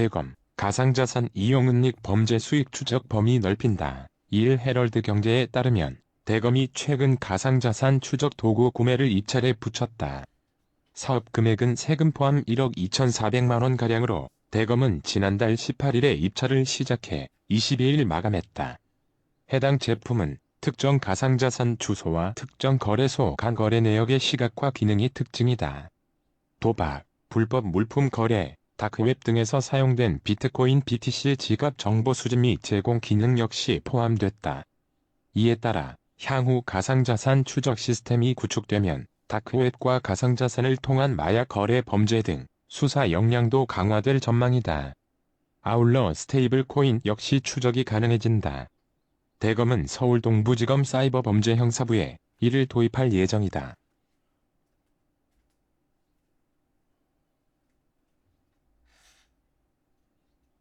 대검, 가상자산 이용 은닉 범죄 수익 추적 범위 넓힌다. 1 헤럴드 경제에 따르면 대검이 최근 가상자산 추적 도구 구매를 입찰에 붙였다. 사업 금액은 세금 포함 1억 2,400만원 가량으로 대검은 지난달 18일에 입찰을 시작해 22일 마감했다. 해당 제품은 특정 가상자산 주소와 특정 거래소 간 거래 내역의 시각화 기능이 특징이다. 도박, 불법 물품 거래, 다크웹 등에서 사용된 비트코인 BTC 지갑 정보 수집 및 제공 기능 역시 포함됐다. 이에 따라 향후 가상자산 추적 시스템이 구축되면 다크웹과 가상자산을 통한 마약 거래 범죄 등 수사 역량도 강화될 전망이다. 아울러 스테이블 코인 역시 추적이 가능해진다. 대검은 서울 동부지검 사이버범죄 형사부에 이를 도입할 예정이다.